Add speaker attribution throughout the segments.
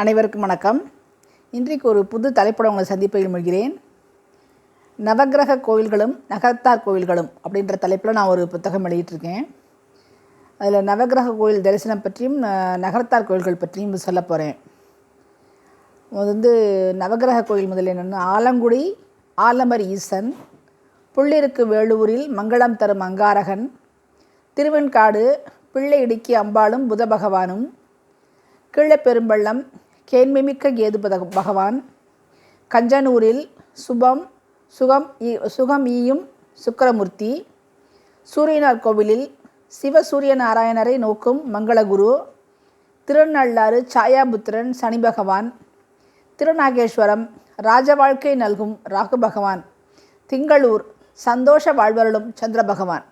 Speaker 1: அனைவருக்கும் வணக்கம். இன்றைக்கு ஒரு புது தலைப்படம் உங்களை சந்திப்பதில் மொழிகிறேன். நவகிரக கோவில்களும் நகரத்தார் கோவில்களும் அப்படின்ற தலைப்பில் நான் ஒரு புத்தகம் வெளியிட்டிருக்கேன். அதில் நவக்கிரக கோவில் தரிசனம் பற்றியும் நகரத்தார் கோவில்கள் பற்றியும் சொல்ல போகிறேன் வந்து நவக்கிரக கோவில் முதல்ல என்னென்னா ஆலங்குடி ஆலமர் ஈசன் புள்ளிருக்கு வேலூரில் மங்களம் தரும் அங்காரகன் திருவெண்காடு பிள்ளை இடுக்கி அம்பாளும் புத பகவானும் கீழப்பெரும்பள்ளம் கேண்மைமிக்க கேது பத- பகவான். கஞ்சனூரில் சுபம் சுகம் ஈ- சுகம் ஈயும் சுக்கிரமூர்த்தி. சூரியனார் கோவிலில் சிவசூரிய நாராயணரை நோக்கும் மங்களகுரு. திருநள்ளாறு சாயாபுத்திரன் சனி பகவான். திருநாகேஸ்வரம் ராஜ வாழ்க்கை நல்கும் ராகு பகவான். திங்களூர் சந்தோஷ வாழ்வருளும் சந்திர பகவான்.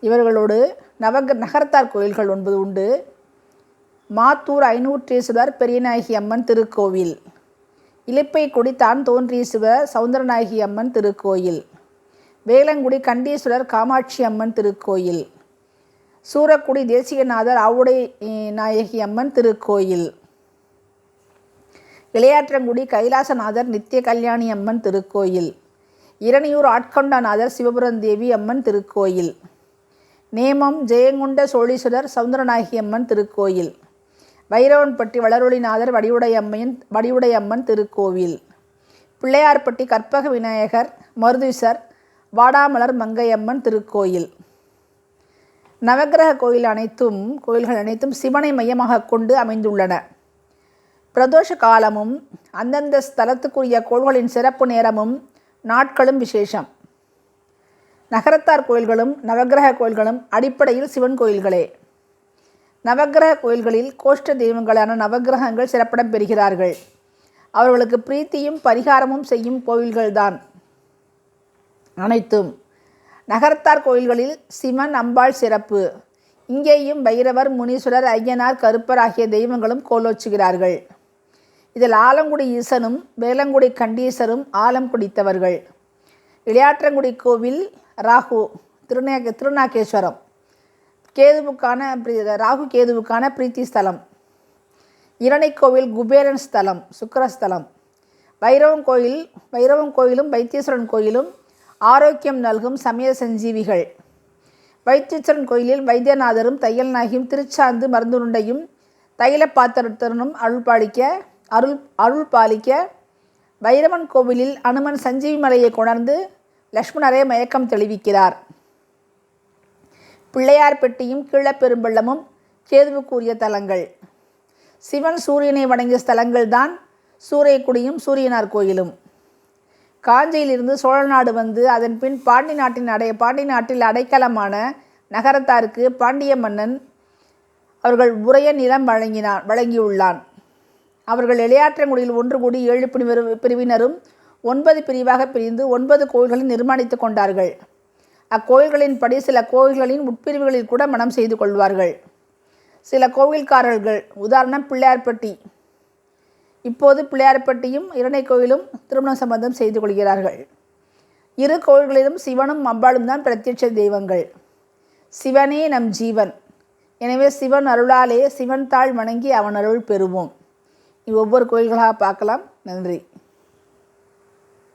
Speaker 1: இவர்களோடு நவக நகரத்தார் கோயில்கள் ஒன்பது உண்டு. மாத்தூர் ஐநூற்றீஸ்வரர் பெரியநாயகி அம்மன் திருக்கோவில். இலிப்பை குடி தான் தோன்றீஸ்வரர் சவுந்தரநாயகி அம்மன் திருக்கோயில். வேலங்குடி கண்டீஸ்வரர் காமாட்சி அம்மன் திருக்கோயில். சூரக்குடி தேசிகநாதர் ஆவுடை நாயகி அம்மன் திருக்கோயில். இளையாற்றங்குடி கைலாசநாதர் நித்திய கல்யாணி அம்மன் திருக்கோயில். இரணியூர் ஆட்கொண்டநாதர் சிவபுரந்தேவி அம்மன் திருக்கோயில். நேமம் ஜெயங்கொண்ட சோழீஸ்வரர் சவுந்தரநாயகி அம்மன் திருக்கோயில். வைரவன்பட்டி வளரொளிநாதர் வடிவுடையம்மையின் வடிவுடையம்மன் திருக்கோவில். பிள்ளையார்பட்டி கற்பக விநாயகர் மருதீசர் வாடாமலர் மங்கையம்மன் திருக்கோயில். நவகிரக கோயில் அனைத்தும் கோயில்கள் அனைத்தும் சிவனை மையமாக கொண்டு அமைந்துள்ளன. பிரதோஷ காலமும் அந்தந்த ஸ்தலத்துக்குரிய கோள்களின் சிறப்பு நேரமும் நாட்களும் விசேஷம். நகரத்தார் கோயில்களும் நவகிரக கோயில்களும் அடிப்படையில் சிவன் கோயில்களே. நவக்கிரக கோயில்களில் கோஷ்ட தெய்வங்களான நவக்கிரகங்கள் சிறப்பிடம் பெறுகிறார்கள். அவர்களுக்கு பிரீத்தியும் பரிகாரமும் செய்யும் கோவில்கள்தான் அனைத்தும். நகரத்தார் கோயில்களில் சிவன் அம்பாள் சிறப்பு. இங்கேயும் பைரவர் முனீஸ்வரர் ஐயனார் கருப்பர் ஆகிய தெய்வங்களும் கோலோச்சுகிறார்கள். இதில் ஆலங்குடி ஈசனும் வேலங்குடி கண்டீசரும் ஆலம் குடித்தவர்கள். இளையாற்றங்குடி கோவில் ராகு திருநே திருநாகேஸ்வரம். கேதுவுக்கான பிரி- ராகு கேதுவுக்கான பிரீத்தி ஸ்தலம். இரணைக்கோவில் குபேரன் ஸ்தலம் சுக்கிரஸ்தலம் வைரவம் கோயில் வைரவம் கோயிலும் வைத்தீஸ்வரன் கோயிலும் ஆரோக்கியம் நல்கும் சமய சஞ்சீவிகள். வைத்தீஸ்வரன் கோயிலில் வைத்தியநாதரும் தையல் நாயகியும் திருச்சாந்து மருந்துருண்டையும் தைல பாத்திரத்தனும் அருள் பாலிக்க அருள் அருள் பாலிக்க வைரவன் கோவிலில் அனுமன் சஞ்சீவி மலையை கொணர்ந்து லக்ஷ்மணரை மயக்கம் தெளிவிக்கிறார். பிள்ளையார்பட்டியும் கீழப்பெரும்பள்ளமும் கேதுவுக்குரிய தலங்கள். சிவன் சூரியனை வணங்கிய ஸ்தலங்கள்தான் சூரியக்குடியும் சூரியனார் கோயிலும். காஞ்சியிலிருந்து சோழநாடு வந்து அதன் பின் பாண்டி நாட்டின் அடைய பாண்டி நாட்டில் அடைக்கலமான நகரத்தாருக்கு பாண்டிய மன்னன் அவர்கள் உரைய நிலம் வழங்கினான் வழங்கியுள்ளான். அவர்கள் இளையாற்றங்குடியில் ஒன்று கூடி ஏழு பிரிவினரும் ஒன்பது பிரிவாக பிரிந்து ஒன்பது கோயில்களை நிர்மாணித்துக் கொண்டார்கள். அக்கோவில்களின்படி சில கோயில்களின் உட்பிரிவுகளில் கூட மனம் செய்து கொள்வார்கள். சில கோவில்காரர்கள் உதாரணம் பிள்ளையார்பட்டி. இப்போது பிள்ளையார்பட்டியும் இரணை கோயிலும் திருமண சம்பந்தம் செய்து கொள்கிறார்கள். இரு கோயில்களிலும் சிவனும் அம்பாளும் தான் பிரத்யட்ச தெய்வங்கள். சிவனே நம் ஜீவன். எனவே சிவன் அருளாலே சிவன் தாள் வணங்கி அவன் அருள் பெறுவோம். ஒவ்வொரு கோயில்களாக பார்க்கலாம். நன்றி.